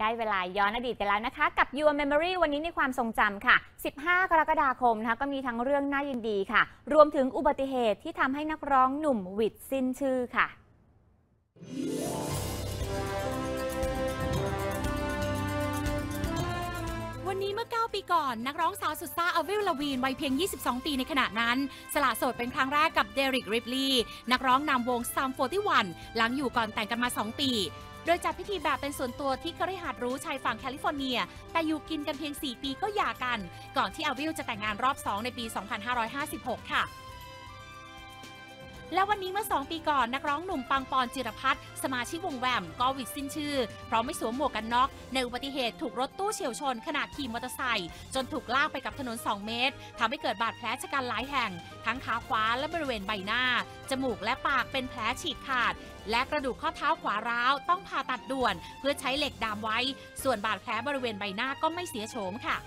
ได้เวลาย้อนอดีตกันแล้วนะคะ กับ Your Memory วันนี้ในความทรงจำค่ะ 15 กรกฎาคมนะคะก็มีทั้งเรื่องน่ายินดีค่ะ รวมถึงอุบัติเหตุที่ทำให้นักร้องหนุ่มวิดสิ้นชื่อค่ะ วันนี้เมื่อ 9 ปีก่อน นักร้องสาวสุดซ่าอวิลลาวีนวัยเพียง 22 ปีในขณะนั้น สละโสดเป็นครั้งแรกกับเดริกริปลีย์นักร้องนำวงซัม41หลังอยู่ก่อนแต่งกันมา 2 ปี โดยจัดพิธีแบบเป็นส่วนตัวที่คฤหาสน์รู้ชายฝั่งแคลิฟอร์เนีย แต่อยู่กินกันเพียง 4 ปีก็หย่ากัน ก่อนที่อวิลจะแต่งงานรอบ 2 ในปี 2556 ค่ะ และวันนี้เมื่อ 2 ปีก่อนนักร้องหนุ่มปังปอนจิรพัฒน์สมาชิกวงแวมก็วิดสิ้นชื่อ เพราะไม่สวมหมวกกันน็อก ในอุบัติเหตุถูกรถตู้เฉียวชนขณะขี่มอเตอร์ไซค์จนถูกลากไปกับถนน 2 เมตรทำให้เกิดบาดแผลชะกันหลายแห่ง ทั้งขาขวาและบริเวณใบหน้า จมูกและปากเป็นแผลฉีกขาด และกระดูกข้อเท้าขวาร้าวต้องผ่าตัดด่วน เพื่อใช้เหล็กดามไว้ ส่วนบาดแผลบริเวณใบหน้าก็ไม่เสียโฉมค่ะ